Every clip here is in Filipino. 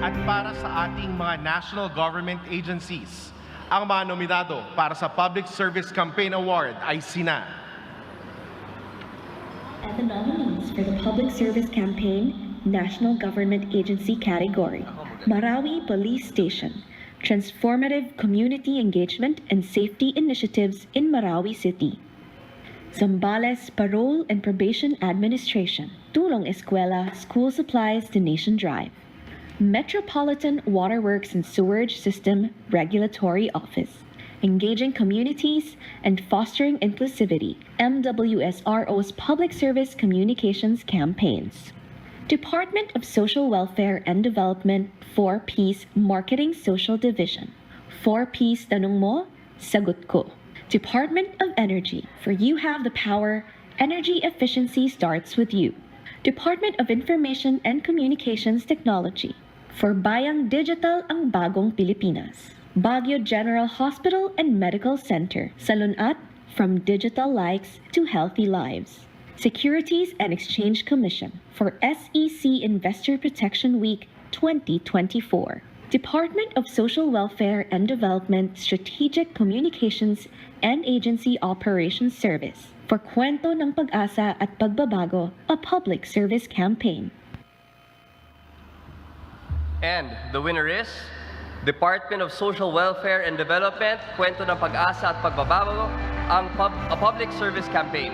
at para sa ating mga national government agencies. Ang mga nominado para sa Public Service Campaign Award ay sina And the nominees for the Public Service Campaign National Government Agency category Marawi Police Station Transformative Community Engagement and Safety Initiatives in Marawi City. Zambales Parole and Probation Administration Tulong Escuela School Supplies Donation Drive Metropolitan Waterworks and Sewerage System Regulatory Office. Engaging communities and fostering inclusivity. MWSRO's Public Service Communications Campaigns. Department of Social Welfare and Development 4Ps Marketing Social Division. 4Ps tanong mo, sagot ko. Department of Energy, for you have the power, energy efficiency starts with you. Department of Information and Communications Technology, for Bayang Digital ang bagong Pilipinas. Baguio General Hospital and Medical Center, Salunat, from digital likes to healthy lives. Securities and Exchange Commission for SEC Investor Protection Week 2024. Department of Social Welfare and Development Strategic Communications and Agency Operations Service for Kwento ng Pag-asa at Pagbabago, a public service campaign. And the winner is Department of Social Welfare and Development, Kwento ng Pag-asa at Pagbabago, ang pub- a public service campaign.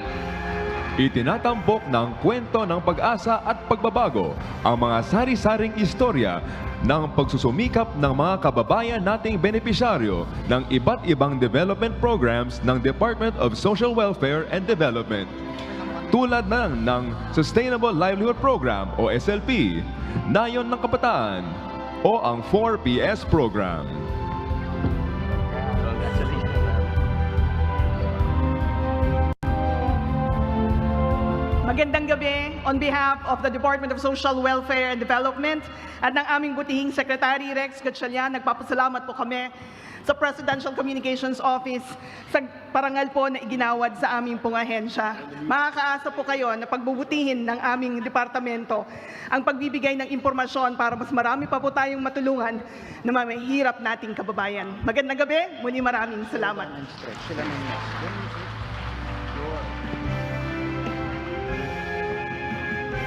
Itinatampok ng kwento ng pag-asa at pagbabago ang mga sari-saring istorya ng pagsusumikap ng mga kababayan nating benepisyaryo ng iba't ibang development programs ng Department of Social Welfare and Development. Tulad ng, ng Sustainable Livelihood Program o SLP, Nayon ng Kabataan o ang 4PS Program. Magandang gabi on behalf of the Department of Social Welfare and Development at ng aming butihing Secretary Rex Gatchalian. Nagpapasalamat po kami sa Presidential Communications Office sa parangal po na iginawad sa aming pong ahensya. Makakaasa po kayo na pagbubutihin ng aming departamento ang pagbibigay ng impormasyon para mas marami pa po tayong matulungan na mamahirap nating kababayan. Magandang gabi, muli maraming salamat.